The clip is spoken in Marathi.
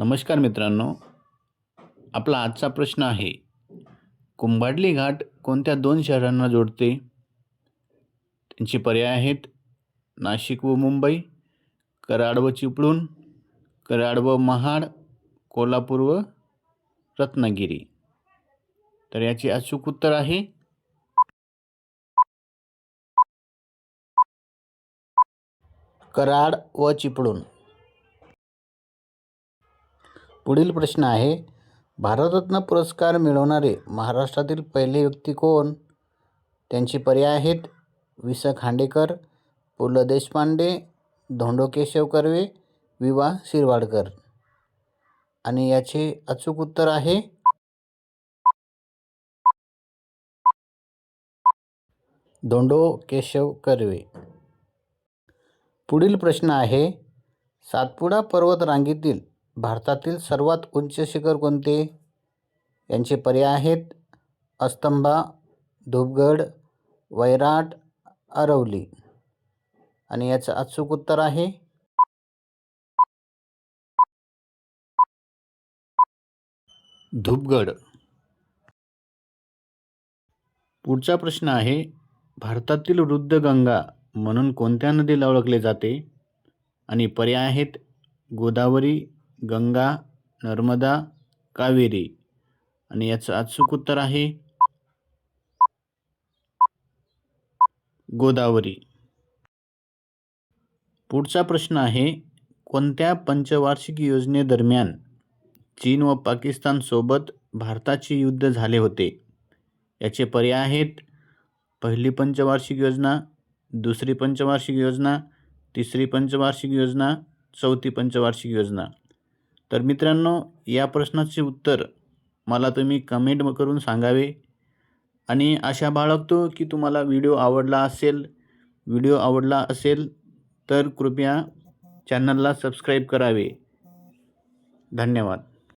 नमस्कार मित्रांनो. आपला आजचा प्रश्न आहे कुंभाडली घाट कोणत्या दोन शहरांना जोडते? त्यांचे पर्याय आहेत नाशिक व मुंबई कराड व चिपळूण कराड व महाड कोल्हापूर व रत्नागिरी. तर याचे अचूक उत्तर आहे. कराड व चिपळूण. पुढील प्रश्न आहे भारतरत्न पुरस्कार मिळवणारे महाराष्ट्रातील पहिले व्यक्ती कोण? त्यांचे पर्याय आहेत वि स खांडेकर पु ल देशपांडे धोंडो केशव कर्वे वि वा शिरवाडकर. आणि याचे अचूक उत्तर आहे धोंडो केशव कर्वे. पुढील प्रश्न आहे सातपुडा पर्वत रांगेतील भारतातील सर्वात उंच शिखर कोणते? यांचे पर्याय आहेत अस्तंभा धूपगड वैराट अरवली. आणि याचं अचूक उत्तर आहे? धूपगड. पुढचा प्रश्न आहे भारतातील वृद्ध गंगा म्हणून कोणत्या नदीला ओळखले जाते? आणि पर्याय आहेत गोदावरी गंगा नर्मदा कावेरी. आणि याचं अचूक उत्तर आहे गोदावरी. पुढचा प्रश्न आहे कोणत्या पंचवार्षिक योजनेदरम्यान चीन व पाकिस्तानसोबत भारताचे युद्ध झाले होते? याचे पर्याय आहेत पहिली पंचवार्षिक योजना दुसरी पंचवार्षिक योजना तिसरी पंचवार्षिक योजना चौथी पंचवार्षिक योजना. तर मित्रांनो या प्रश्नाचे उत्तर मला तुम्ही कमेंट करून सांगावे. आणि आशा बाळगतो की तुम्हाला व्हिडिओ आवडला असेल व्हिडिओ आवडला असेल तर कृपया चॅनलला सबस्क्राईब करावे. धन्यवाद.